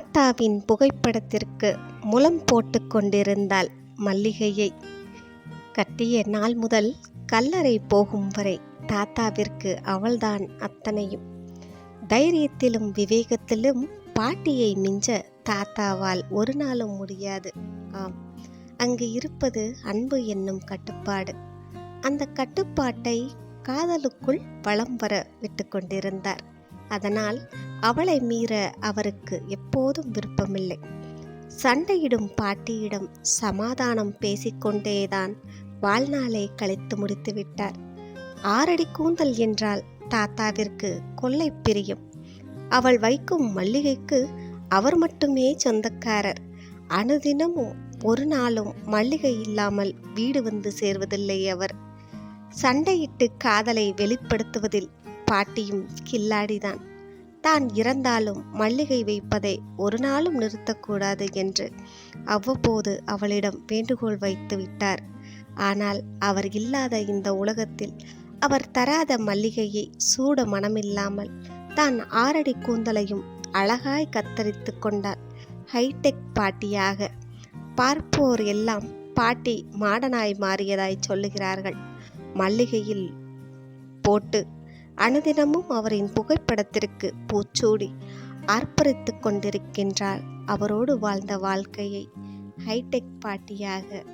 தாத்தாவின் புகைப்படத்திற்கு முலம் போட்டு கொண்டிருந்தாள் மல்லிகையை. கட்டிய நாள் முதல் கல்லறை போகும் வரை தாத்தாவிற்கு அவள்தான் அத்தனையும். தைரியத்திலும் விவேகத்திலும் பாட்டியை மிஞ்ச தாத்தாவால் ஒரு நாளும் முடியாது. ஆம் அங்கு இருப்பது அன்பு என்னும் கட்டுப்பாடு. அந்த கட்டுப்பாட்டை காதலுக்குள் வலம் வர விட்டு கொண்டிருந்தார். அதனால் அவளை மீற அவருக்கு எப்போதும் விருப்பமில்லை. சண்டையிடும் பாட்டியிடம் சமாதானம் பேசிக்கொண்டேதான் வாழ்நாளை கழித்து முடித்து விட்டார். ஆறடி கூந்தல் என்றால் தாத்தாவிற்கு கொள்ளை பிரியும். அவள் வைக்கும் மல்லிகைக்கு அவர் மட்டுமே சொந்தக்காரர். அனுதினமும் ஒரு நாளும் மல்லிகை இல்லாமல் வீடு வந்து சேர்வதில்லை அவர். சண்டையிட்டு காதலை வெளிப்படுத்துவதில் பாட்டியும் கில்லாடிதான். தான் இறந்தாலும் மல்லிகை வைப்பதை ஒரு நாளும் நிறுத்தக்கூடாது என்று அவ்வப்போது அவளிடம் வேண்டுகோள் வைத்து விட்டார். ஆனால் அவர் இல்லாத இந்த உலகத்தில் அவர் தராத மல்லிகையை சூட மனமில்லாமல் தான் ஆறடி கூந்தலையும் அழகாய் கத்தரித்து கொண்டார். ஹைடெக் பாட்டியாக பார்ப்போர் எல்லாம் பாட்டி மாடனாய் மாறியதாய் சொல்லுகிறார்கள். மல்லிகையில் போட்டு அனுதினமும் அவரின் புகைப்படத்திற்கு பூச்சூடி ஆர்ப்பரித்து கொண்டிருக்கின்றாள் அவரோடு வாழ்ந்த வாழ்க்கையை. ஹைடெக் பாட்டியாக